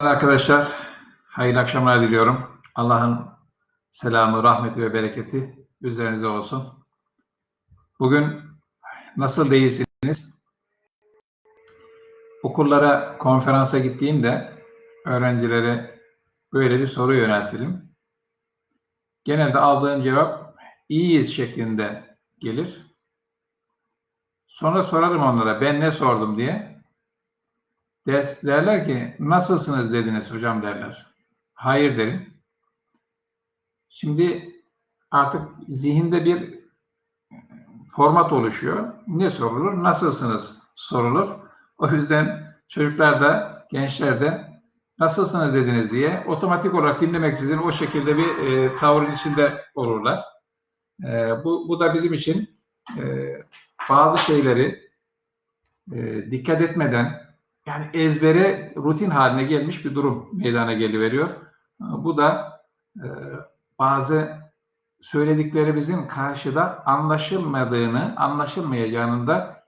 Arkadaşlar, hayırlı akşamlar diliyorum. Allah'ın selamı, rahmeti ve bereketi üzerinize olsun. Bugün nasıl değilsiniz? Okullara, konferansa gittiğimde öğrencilere böyle bir soru yöneltirim. Genelde aldığım cevap iyiyiz şeklinde gelir. Sonra sorarım onlara ben ne sordum diye. Ders, derler ki nasılsınız dediniz hocam derler. Hayır derim. Şimdi artık zihinde bir format oluşuyor. Ne sorulur? Nasılsınız sorulur. O yüzden çocuklar da gençler de nasılsınız dediniz diye otomatik olarak dinlemeksizin o şekilde bir e, tavırın içinde olurlar. E, bu, bu da bizim için e, bazı şeyleri e, dikkat etmeden yani ezbere rutin haline gelmiş bir durum meydana geliveriyor. Bu da e, bazı söylediklerimizin karşıda anlaşılmadığını, anlaşılmayacağının da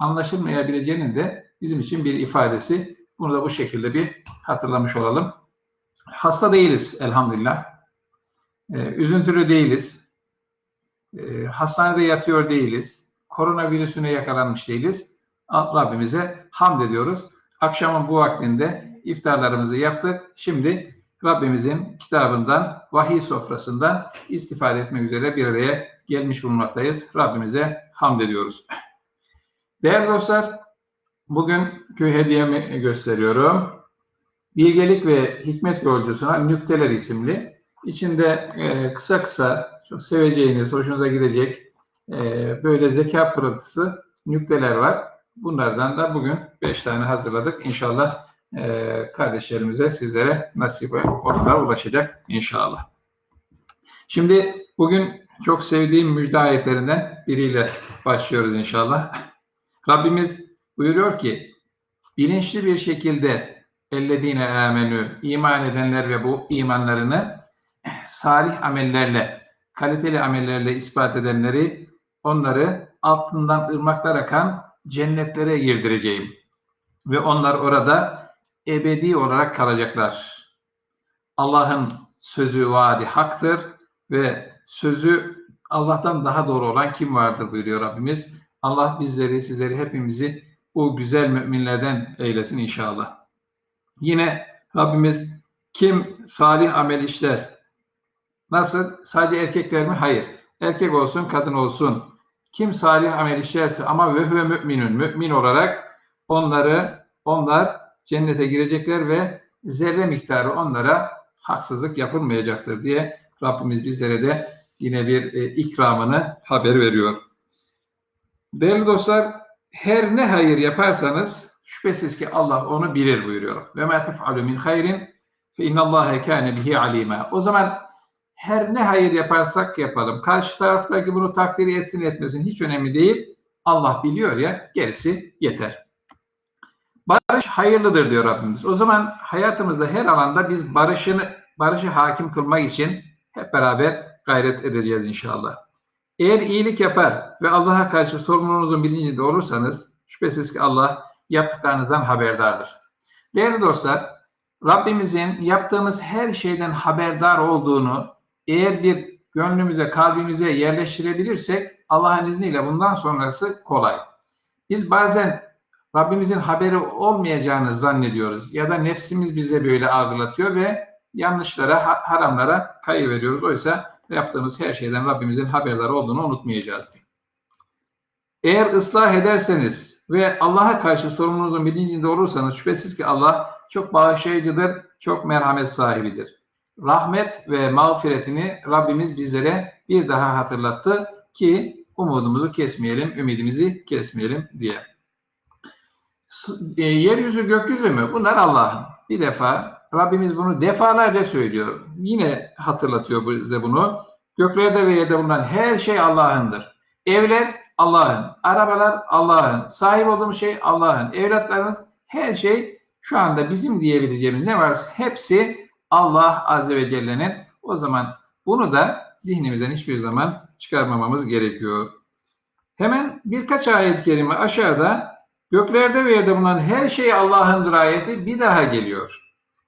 anlaşılmayabileceğinin de bizim için bir ifadesi. Bunu da bu şekilde bir hatırlamış olalım. Hasta değiliz elhamdülillah. E, üzüntülü değiliz. E, hastanede yatıyor değiliz. Koronavirüsüne yakalanmış değiliz. Rabbimize hamd ediyoruz. Akşamın bu vaktinde iftarlarımızı yaptık. Şimdi Rabbimizin kitabından, vahiy sofrasından istifade etmek üzere bir araya gelmiş bulunmaktayız. Rabbimize hamd ediyoruz. Değerli dostlar, bugün köy hediyemi gösteriyorum. Bilgelik ve Hikmet Yolcusuna Nükteler isimli. İçinde e, kısa kısa, çok seveceğiniz, hoşunuza gidecek e, böyle zeka pırıltısı nükteler var. Bunlardan da bugün beş tane hazırladık. İnşallah e, kardeşlerimize, sizlere nasip olurlar, ulaşacak inşallah. Şimdi bugün çok sevdiğim müjde ayetlerinden biriyle başlıyoruz inşallah. Rabbimiz buyuruyor ki, bilinçli bir şekilde ellezine amenü, iman edenler ve bu imanlarını salih amellerle, kaliteli amellerle ispat edenleri, onları altından ırmaklar akan cennetlere girdireceğim. Ve onlar orada ebedi olarak kalacaklar. Allah'ın sözü vaadi haktır ve sözü Allah'tan daha doğru olan kim vardır buyuruyor Rabbimiz. Allah bizleri, sizleri, hepimizi o güzel müminlerden eylesin inşallah. Yine Rabbimiz kim salih amel işler? Nasıl? Sadece erkekler mi? Hayır. Erkek olsun, kadın olsun, kim salih amel işlerse ama ve huve müminün mümin olarak onları onlar cennete girecekler ve zerre miktarı onlara haksızlık yapılmayacaktır diye Rabbimiz bizlere de yine bir e, ikramını haber veriyor. Değerli dostlar, her ne hayır yaparsanız şüphesiz ki Allah onu bilir buyuruyor. Ve ma tef'alu min hayrin fe innallaha kâne bihi alîmâ. O zaman her ne hayır yaparsak yapalım. Karşı taraftaki bunu takdir etsin etmesin hiç önemli değil. Allah biliyor ya gerisi yeter. Barış hayırlıdır diyor Rabbimiz. O zaman hayatımızda her alanda biz barışını barışı hakim kılmak için hep beraber gayret edeceğiz inşallah. Eğer iyilik yapar ve Allah'a karşı sorumluluğunuzun bilincinde olursanız şüphesiz ki Allah yaptıklarınızdan haberdardır. Değerli dostlar, Rabbimizin yaptığımız her şeyden haberdar olduğunu eğer bir gönlümüze, kalbimize yerleştirebilirsek Allah'ın izniyle bundan sonrası kolay. Biz bazen Rabbimizin haberi olmayacağını zannediyoruz ya da nefsimiz bize böyle algılatıyor ve yanlışlara, haramlara kayıveriyoruz. Oysa yaptığımız her şeyden Rabbimizin haberleri olduğunu unutmayacağız. Eğer ıslah ederseniz ve Allah'a karşı sorumluluğunuzun bilincinde olursanız şüphesiz ki Allah çok bağışlayıcıdır, çok merhamet sahibidir rahmet ve mağfiretini Rabbimiz bizlere bir daha hatırlattı ki umudumuzu kesmeyelim, ümidimizi kesmeyelim diye. E, yeryüzü gökyüzü mü? Bunlar Allah'ın. Bir defa Rabbimiz bunu defalarca söylüyor. Yine hatırlatıyor bize bunu. Göklerde ve yerde bulunan her şey Allah'ındır. Evler Allah'ın, arabalar Allah'ın, sahip olduğumuz şey Allah'ın, evlatlarımız her şey şu anda bizim diyebileceğimiz ne varsa hepsi Allah Azze ve Celle'nin o zaman bunu da zihnimizden hiçbir zaman çıkarmamamız gerekiyor. Hemen birkaç ayet-i kerime aşağıda göklerde ve yerde bulunan her şey Allah'ındır ayeti bir daha geliyor.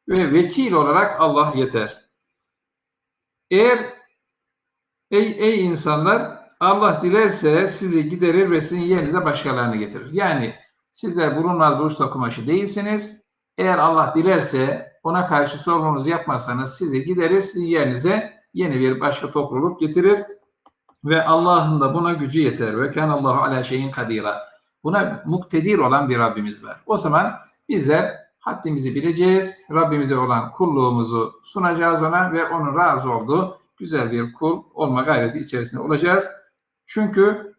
ve vekil olarak Allah yeter. Eğer ey, ey insanlar Allah dilerse sizi giderir ve sizin yerinize başkalarını getirir. Yani sizler bulunmaz burçta kumaşı değilsiniz. Eğer Allah dilerse ona karşı sorumunuzu yapmazsanız sizi giderir, sizin yerinize yeni bir başka topluluk getirir. Ve Allah'ın da buna gücü yeter. Ve Allahu ala şeyin kadira. Buna muktedir olan bir Rabbimiz var. O zaman bizler haddimizi bileceğiz. Rabbimize olan kulluğumuzu sunacağız ona ve onun razı olduğu güzel bir kul olma gayreti içerisinde olacağız. Çünkü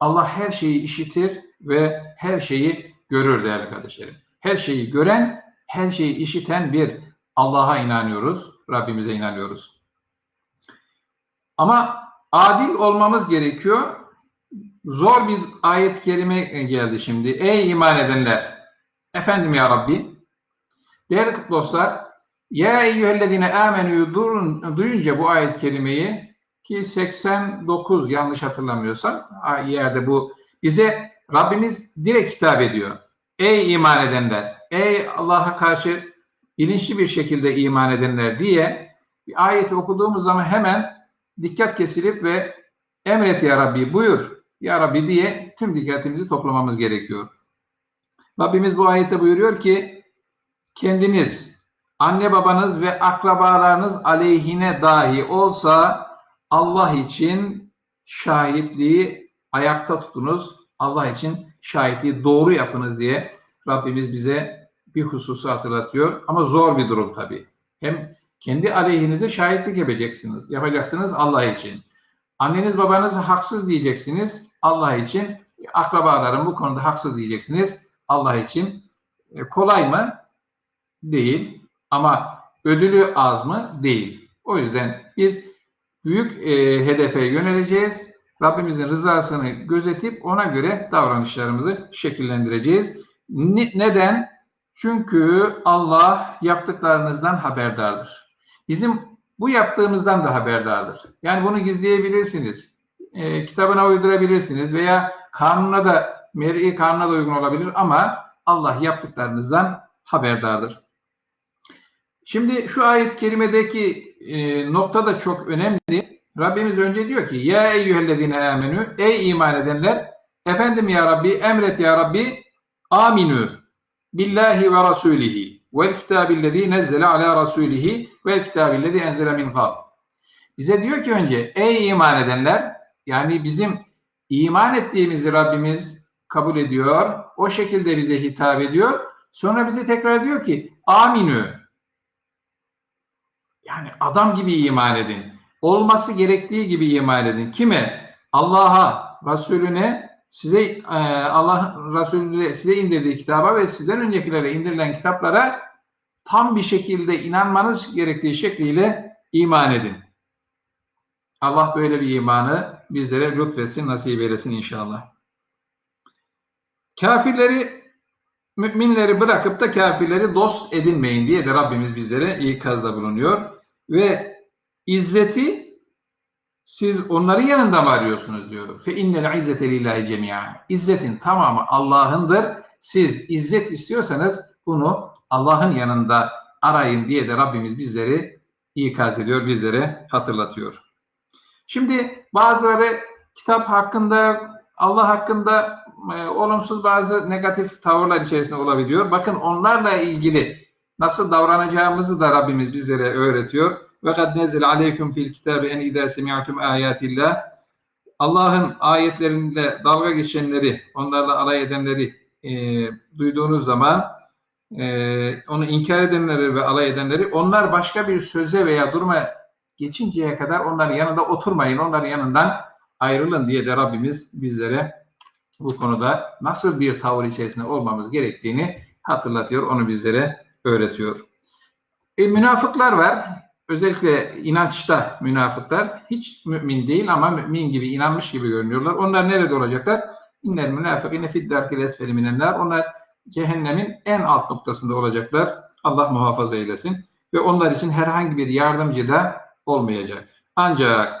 Allah her şeyi işitir ve her şeyi görür değerli kardeşlerim. Her şeyi gören, her şeyi işiten bir Allah'a inanıyoruz, Rabbimize inanıyoruz. Ama adil olmamız gerekiyor. Zor bir ayet-i kerime geldi şimdi. Ey iman edenler! Efendim ya Rabbi, değerli dostlar, Ya eyyühellezine amenü'yü duyunca bu ayet-i kerimeyi ki 89 yanlış hatırlamıyorsam yerde bu bize Rabbimiz direkt hitap ediyor. Ey iman edenler, ey Allah'a karşı bilinçli bir şekilde iman edenler diye bir ayeti okuduğumuz zaman hemen dikkat kesilip ve emret ya Rabbi buyur ya Rabbi diye tüm dikkatimizi toplamamız gerekiyor. Rabbimiz bu ayette buyuruyor ki kendiniz, anne babanız ve akrabalarınız aleyhine dahi olsa Allah için şahitliği ayakta tutunuz. Allah için şahitliği doğru yapınız diye Rabbimiz bize bir hususu hatırlatıyor. Ama zor bir durum tabii. Hem kendi aleyhinize şahitlik yapacaksınız. Yapacaksınız Allah için. Anneniz babanız haksız diyeceksiniz Allah için. Akrabaların bu konuda haksız diyeceksiniz Allah için. E, kolay mı? Değil. Ama ödülü az mı? Değil. O yüzden biz büyük e, hedefe yöneleceğiz. Rabbimizin rızasını gözetip ona göre davranışlarımızı şekillendireceğiz. Ne, neden? Çünkü Allah yaptıklarınızdan haberdardır. Bizim bu yaptığımızdan da haberdardır. Yani bunu gizleyebilirsiniz. E, kitabına uydurabilirsiniz veya kanuna da, meri kanuna da uygun olabilir ama Allah yaptıklarınızdan haberdardır. Şimdi şu ayet-i kerimedeki e, nokta da çok önemli. Rabbimiz önce diyor ki Ya eyyühellezine amenü Ey iman edenler Efendim ya Rabbi emret ya Rabbi aminü billahi ve rasulihi vel kitabillezî nezzele ala rasulihi vel kitabillezî enzele min kab. Bize diyor ki önce ey iman edenler yani bizim iman ettiğimizi Rabbimiz kabul ediyor. O şekilde bize hitap ediyor. Sonra bize tekrar diyor ki aminü yani adam gibi iman edin. Olması gerektiği gibi iman edin. Kime? Allah'a, Resulüne, size e, Allah Resulü size indirdiği kitaba ve sizden öncekilere indirilen kitaplara tam bir şekilde inanmanız gerektiği şekliyle iman edin. Allah böyle bir imanı bizlere lütfetsin, nasip eylesin inşallah. Kafirleri, müminleri bırakıp da kafirleri dost edinmeyin diye de Rabbimiz bizlere ikazda bulunuyor. Ve izzeti siz onların yanında mı arıyorsunuz diyor. Fe innel izzete lillahi cemi'a. İzzetin tamamı Allah'ındır. Siz izzet istiyorsanız bunu Allah'ın yanında arayın diye de Rabbimiz bizleri ikaz ediyor, bizlere hatırlatıyor. Şimdi bazıları kitap hakkında, Allah hakkında e, olumsuz bazı negatif tavırlar içerisinde olabiliyor. Bakın onlarla ilgili nasıl davranacağımızı da Rabbimiz bizlere öğretiyor. Ve kad nezzel aleyküm fil kitabe en idâ semi'tum ayatillah. Allah'ın ayetlerinde dalga geçenleri, onlarla alay edenleri e, duyduğunuz zaman e, onu inkar edenleri ve alay edenleri onlar başka bir söze veya duruma geçinceye kadar onların yanında oturmayın, onların yanından ayrılın diye de Rabbimiz bizlere bu konuda nasıl bir tavır içerisinde olmamız gerektiğini hatırlatıyor, onu bizlere öğretiyor. E, münafıklar var. Özellikle inançta münafıklar hiç mümin değil ama mümin gibi inanmış gibi görünüyorlar. Onlar nerede olacaklar? İnnel münafıkine fid darkil esfeli minenler. Onlar cehennemin en alt noktasında olacaklar. Allah muhafaza eylesin. Ve onlar için herhangi bir yardımcı da olmayacak. Ancak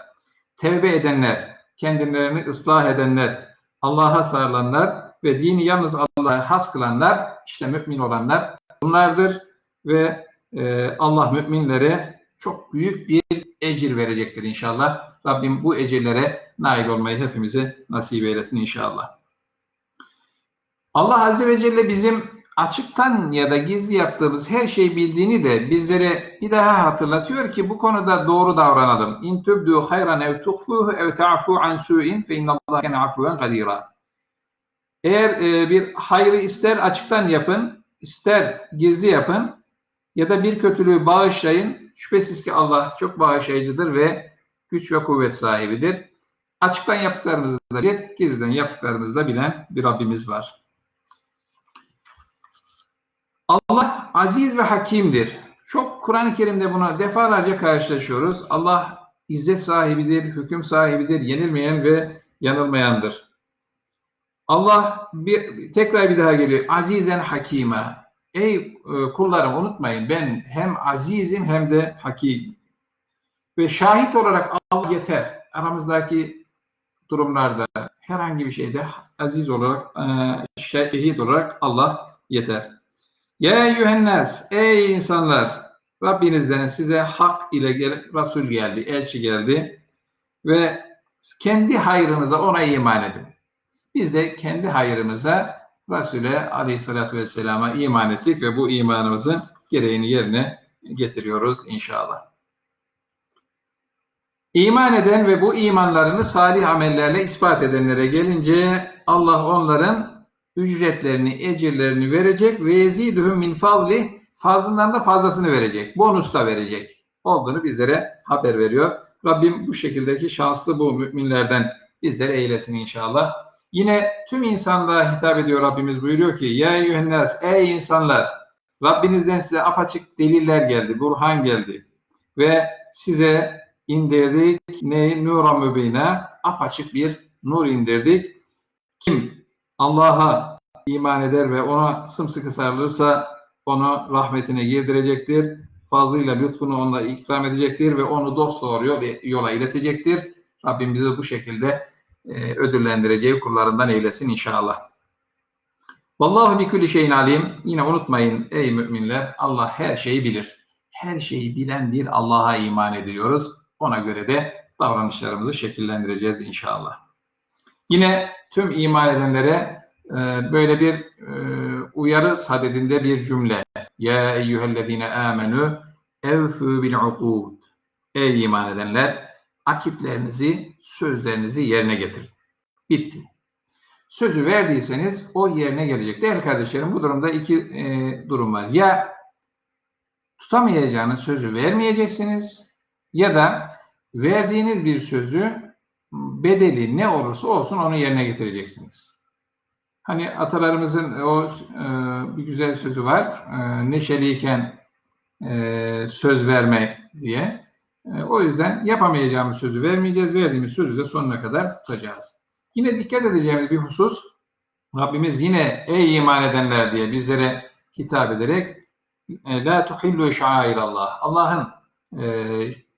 tevbe edenler, kendilerini ıslah edenler, Allah'a sarılanlar ve dini yalnız Allah'a has kılanlar, işte mümin olanlar bunlardır ve e, Allah müminlere çok büyük bir ecir verecektir inşallah. Rabbim bu ecirlere nail olmayı hepimize nasip eylesin inşallah. Allah Azze ve Celle bizim açıktan ya da gizli yaptığımız her şeyi bildiğini de bizlere bir daha hatırlatıyor ki bu konuda doğru davranalım. İn tubdu hayran ev tuhfuhu ev ta'fu an su'in fe innallaha kana afuen kadira. Eğer e, bir hayrı ister açıktan yapın, ister gizli yapın ya da bir kötülüğü bağışlayın. Şüphesiz ki Allah çok bağışlayıcıdır ve güç ve kuvvet sahibidir. Açıktan yaptıklarımızı da bilir, gizliden yaptıklarımızı da bilen bir Rabbimiz var. Allah aziz ve hakimdir. Çok Kur'an-ı Kerim'de buna defalarca karşılaşıyoruz. Allah izzet sahibidir, hüküm sahibidir, yenilmeyen ve yanılmayandır. Allah bir, tekrar bir daha geliyor. Azizen hakime. Ey e, kullarım unutmayın ben hem azizim hem de hakim. Ve şahit olarak Allah yeter. Aramızdaki durumlarda herhangi bir şeyde aziz olarak, e, şehit olarak Allah yeter. Ya eyyühennas, ey insanlar, Rabbinizden size hak ile gel, Resul geldi, elçi geldi ve kendi hayrınıza ona iman edin. Biz de kendi hayrımıza Resul'e aleyhissalatü vesselama iman ettik ve bu imanımızın gereğini yerine getiriyoruz inşallah. İman eden ve bu imanlarını salih amellerle ispat edenlere gelince Allah onların ücretlerini, ecirlerini verecek ve yezidühüm min fazli fazlından da fazlasını verecek. Bonus da verecek. Olduğunu bizlere haber veriyor. Rabbim bu şekildeki şanslı bu müminlerden bizlere eylesin inşallah. Yine tüm insanlığa hitap ediyor Rabbimiz buyuruyor ki Ya eyyühennas ey insanlar Rabbinizden size apaçık deliller geldi, burhan geldi ve size indirdik ne nura mübine apaçık bir nur indirdik. Kim Allah'a iman eder ve ona sımsıkı sarılırsa onu rahmetine girdirecektir. Fazlıyla lütfunu onunla ikram edecektir ve onu dost doğru yola iletecektir. Rabbim bizi bu şekilde e, ödüllendireceği kullarından eylesin inşallah. Vallahu bi kulli şeyin alim. Yine unutmayın ey müminler Allah her şeyi bilir. Her şeyi bilen bir Allah'a iman ediyoruz. Ona göre de davranışlarımızı şekillendireceğiz inşallah. Yine tüm iman edenlere e, böyle bir e, uyarı sadedinde bir cümle. Ya eyyühellezine amenu evfü bil ukud. Ey iman edenler akitlerinizi, sözlerinizi yerine getirin. Bitti. Sözü verdiyseniz o yerine gelecek. Değerli kardeşlerim bu durumda iki e, durum var. Ya tutamayacağınız sözü vermeyeceksiniz ya da verdiğiniz bir sözü bedeli ne olursa olsun onu yerine getireceksiniz. Hani atalarımızın o e, bir güzel sözü var. E, neşeliyken e, söz verme diye. E, o yüzden yapamayacağımız sözü vermeyeceğiz. Verdiğimiz sözü de sonuna kadar tutacağız. Yine dikkat edeceğimiz bir husus Rabbimiz yine ey iman edenler diye bizlere hitap ederek e, la tuhillu şairallah. Allah'ın e,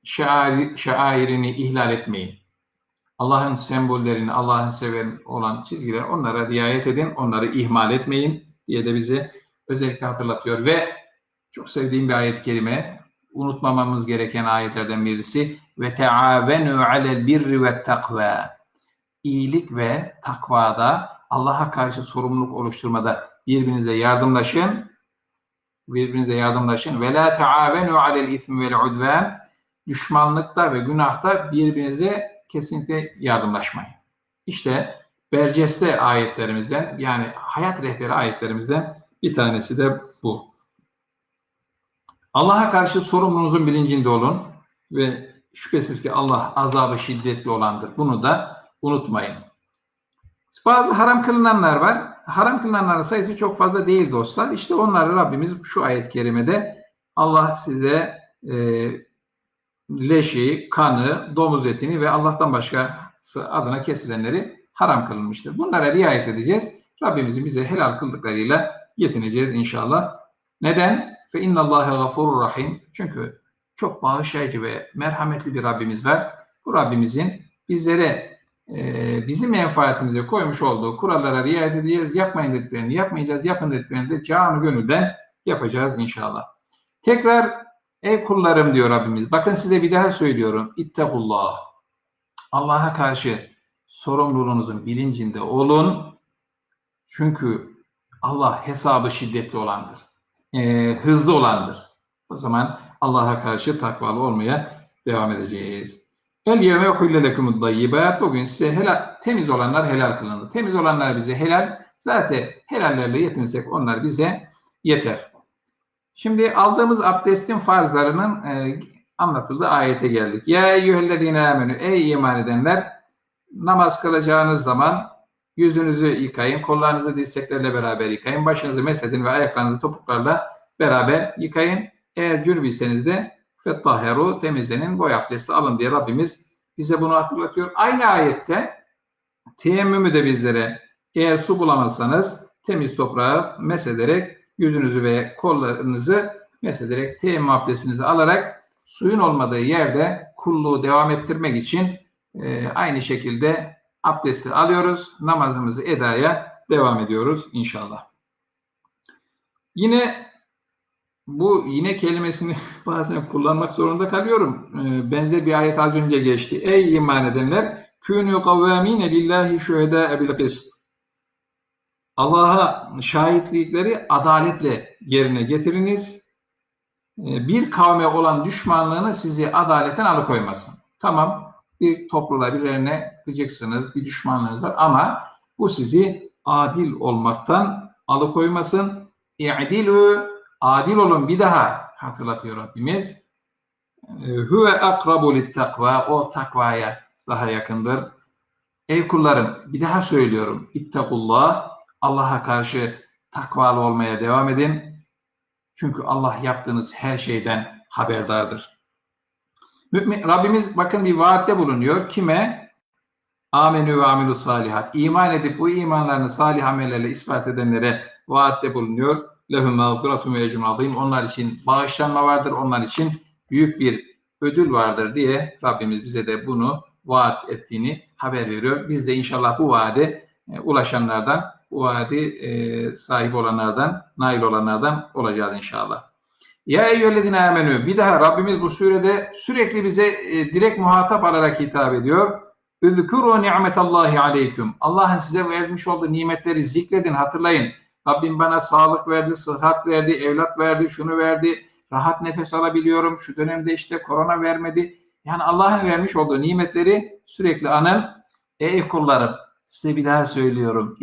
şair, şairini ihlal etmeyin. Allah'ın sembollerini, Allah'ın sever olan çizgiler onlara riayet edin, onları ihmal etmeyin diye de bize özellikle hatırlatıyor. Ve çok sevdiğim bir ayet-i kerime, unutmamamız gereken ayetlerden birisi ve teavenu alel birri ve takva. İyilik ve takvada Allah'a karşı sorumluluk oluşturmada birbirinize yardımlaşın. Birbirinize yardımlaşın. Ve la teavenu alel ismi vel udvan. Düşmanlıkta ve günahta birbirinize kesinlikle yardımlaşmayın. İşte Berceste ayetlerimizden yani hayat rehberi ayetlerimizden bir tanesi de bu. Allah'a karşı sorumluluğunuzun bilincinde olun ve şüphesiz ki Allah azabı şiddetli olandır. Bunu da unutmayın. Bazı haram kılınanlar var. Haram kılınanların sayısı çok fazla değil dostlar. İşte onları Rabbimiz şu ayet-i kerimede Allah size e, leşi, kanı, domuz etini ve Allah'tan başka adına kesilenleri haram kılınmıştır. Bunlara riayet edeceğiz. Rabbimizin bize helal kıldıklarıyla yetineceğiz inşallah. Neden? Fe innallâhe gafurur rahim. Çünkü çok bağışlayıcı ve merhametli bir Rabbimiz var. Bu Rabbimizin bizlere e, bizim menfaatimize koymuş olduğu kurallara riayet edeceğiz. Yapmayın dediklerini yapmayacağız. Yapın dediklerini de canı gönülden yapacağız inşallah. Tekrar ey kullarım diyor Rabbimiz. Bakın size bir daha söylüyorum. İttakullah. Allah'a karşı sorumluluğunuzun bilincinde olun. Çünkü Allah hesabı şiddetli olandır. Ee, hızlı olandır. O zaman Allah'a karşı takvalı olmaya devam edeceğiz. El yevme hulle lekumud dayyibat. Bugün size helal, temiz olanlar helal kılındı. Temiz olanlar bize helal. Zaten helallerle yetinsek onlar bize yeter. Şimdi aldığımız abdestin farzlarının e, anlatıldığı ayete geldik. Ya eyyühellezine amenü. Ey iman edenler namaz kılacağınız zaman yüzünüzü yıkayın, kollarınızı dirseklerle beraber yıkayın, başınızı mesedin ve ayaklarınızı topuklarla beraber yıkayın. Eğer cünübiyseniz de fettaheru temizlenin, boy abdesti alın diye Rabbimiz bize bunu hatırlatıyor. Aynı ayette teyemmümü de bizlere eğer su bulamazsanız temiz toprağı mesederek yüzünüzü ve kollarınızı mesederek teyemmüm abdestinizi alarak suyun olmadığı yerde kulluğu devam ettirmek için e, aynı şekilde abdesti alıyoruz. Namazımızı edaya devam ediyoruz inşallah. Yine bu yine kelimesini bazen kullanmak zorunda kalıyorum. E, benzer bir ayet az önce geçti. Ey iman edenler kûnû kavvâmîne lillahi şühedâe bil qist. Allah'a şahitlikleri adaletle yerine getiriniz. E, bir kavme olan düşmanlığını sizi adaletten alıkoymasın. Tamam, bir topluluğa birilerine kıyacaksınız, bir düşmanlığınız var ama bu sizi adil olmaktan alıkoymasın. İ'dilü, adil olun bir daha hatırlatıyor Rabbimiz. Huve akrabu lit takva, o takvaya daha yakındır. Ey kullarım, bir daha söylüyorum. İttakullah, Allah'a karşı takvalı olmaya devam edin. Çünkü Allah yaptığınız her şeyden haberdardır. Mümin, Rabbimiz bakın bir vaatte bulunuyor. Kime? Amenü ve amilu salihat. İman edip bu imanlarını salih amellerle ispat edenlere vaatte bulunuyor. Lehum mağfiratun ve ecrun azim. Onlar için bağışlanma vardır. Onlar için büyük bir ödül vardır diye Rabbimiz bize de bunu vaat ettiğini haber veriyor. Biz de inşallah bu vaade e, ulaşanlardan, bu vaadi e, sahip olanlardan, nail olanlardan olacağız inşallah. Ya eyyühellezine amenü. Bir daha Rabbimiz bu surede sürekli bize e, direkt muhatap alarak hitap ediyor. Üzkuru ni'metallahi aleyküm. Allah'ın size vermiş olduğu nimetleri zikredin, hatırlayın. Rabbim bana sağlık verdi, sıhhat verdi, evlat verdi, şunu verdi. Rahat nefes alabiliyorum. Şu dönemde işte korona vermedi. Yani Allah'ın vermiş olduğu nimetleri sürekli anın. Ey kullarım size bir daha söylüyorum.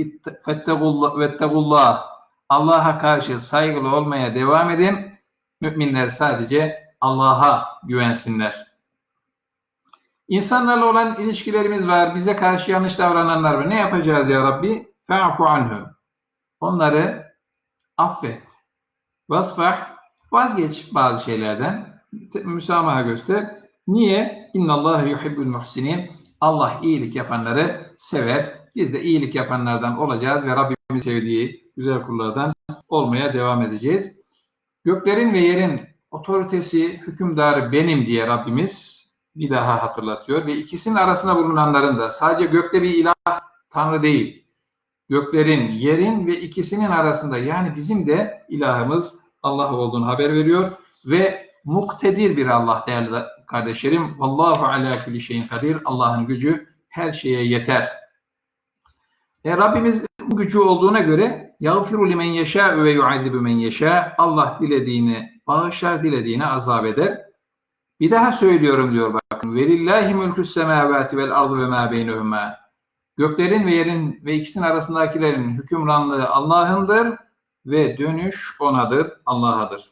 Vettegullah. Allah'a karşı saygılı olmaya devam edin. Müminler sadece Allah'a güvensinler. İnsanlarla olan ilişkilerimiz var. Bize karşı yanlış davrananlar var. Ne yapacağız ya Rabbi? Fe'fu anhum. Onları affet. Vasfah. Vazgeç bazı şeylerden. Müsamaha göster. Niye? İnnallâhe yuhibbul muhsinin. Allah iyilik yapanları sever. Biz de iyilik yapanlardan olacağız ve Rabbimin sevdiği güzel kullardan olmaya devam edeceğiz. Göklerin ve yerin otoritesi, hükümdarı benim diye Rabbimiz bir daha hatırlatıyor ve ikisinin arasında bulunanların da sadece gökte bir ilah tanrı değil. Göklerin, yerin ve ikisinin arasında yani bizim de ilahımız Allah olduğunu haber veriyor ve muktedir bir Allah değerli kardeşlerim. Vallahu ala kulli şeyin kadir. Allah'ın gücü her şeye yeter. E, Rabbimiz bu gücü olduğuna göre yağfiru limen yeşâ ve yu'adibu men. Allah dilediğini bağışlar, dilediğini azap eder. Bir daha söylüyorum diyor bakın. Velillahi mülkü semavati vel ardı ve ma beynehuma. Göklerin ve yerin ve ikisinin arasındakilerin hükümranlığı Allah'ındır ve dönüş onadır, Allah'adır.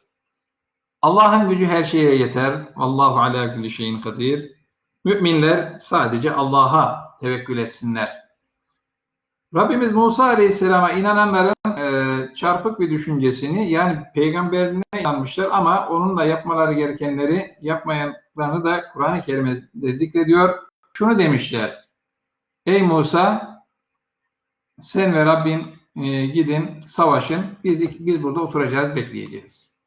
Allah'ın gücü her şeye yeter. Allahu ala kulli şeyin kadir. Müminler sadece Allah'a tevekkül etsinler. Rabbimiz Musa Aleyhisselam'a inananların e, çarpık bir düşüncesini yani peygamberine inanmışlar ama onunla yapmaları gerekenleri yapmayanlarını da Kur'an-ı Kerim'de zikrediyor. Şunu demişler. Ey Musa sen ve Rabbin e, gidin savaşın. Biz, biz burada oturacağız bekleyeceğiz.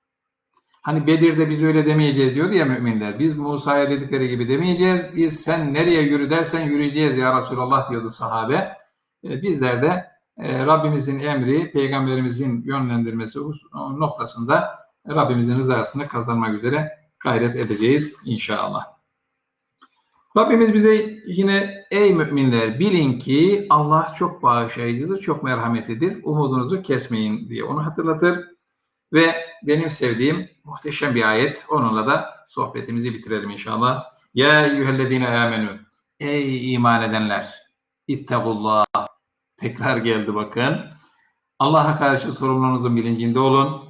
Hani Bedir'de biz öyle demeyeceğiz diyordu ya müminler. Biz Musa'ya dedikleri gibi demeyeceğiz. Biz sen nereye yürü dersen yürüyeceğiz ya Resulallah diyordu sahabe. E, bizler de e, Rabbimizin emri, Peygamberimizin yönlendirmesi noktasında Rabbimizin rızasını kazanmak üzere gayret edeceğiz inşallah. Rabbimiz bize yine ey müminler bilin ki Allah çok bağışlayıcıdır, çok merhametlidir. Umudunuzu kesmeyin diye onu hatırlatır. Ve benim sevdiğim muhteşem bir ayet. Onunla da sohbetimizi bitirelim inşallah. Ya eyyühellezine amenü. Ey iman edenler. İttagullah. Tekrar geldi bakın. Allah'a karşı sorumluluğunuzun bilincinde olun.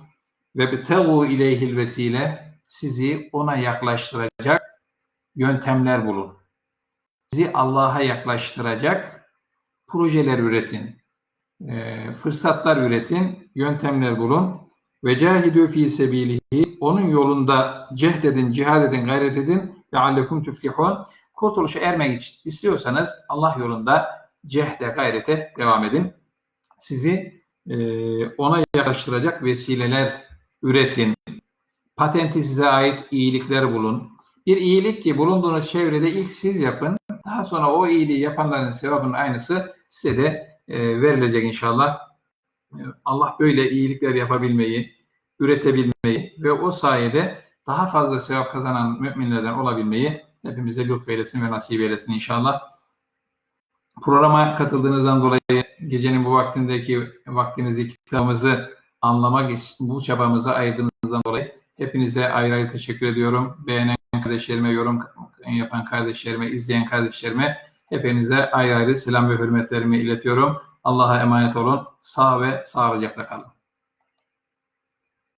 Ve betegu ileyhil vesile. Sizi ona yaklaştıracak yöntemler bulun. Sizi Allah'a yaklaştıracak projeler üretin. E, fırsatlar üretin, yöntemler bulun. Ve cahidü fi sebilihi onun yolunda cehd edin, cihad edin, gayret edin ve allekum tuflihun. Kurtuluşa ermek için istiyorsanız Allah yolunda cehde, gayrete devam edin. Sizi e, ona yaklaştıracak vesileler üretin. Patenti size ait iyilikler bulun. Bir iyilik ki bulunduğunuz çevrede ilk siz yapın. Daha sonra o iyiliği yapanların sevabının aynısı size de e, verilecek inşallah. Allah böyle iyilikler yapabilmeyi, üretebilmeyi ve o sayede daha fazla sevap kazanan müminlerden olabilmeyi hepimize lütfeylesin ve nasip eylesin inşallah. Programa katıldığınızdan dolayı gecenin bu vaktindeki vaktinizi, kitabımızı anlamak için bu çabamıza ayırdığınızdan dolayı hepinize ayrı ayrı teşekkür ediyorum. Beğenen kardeşlerime, yorum yapan kardeşlerime, izleyen kardeşlerime hepinize ayrı ayrı selam ve hürmetlerimi iletiyorum. Allah'a emanet olun. Sağ ve sağlıcakla kalın.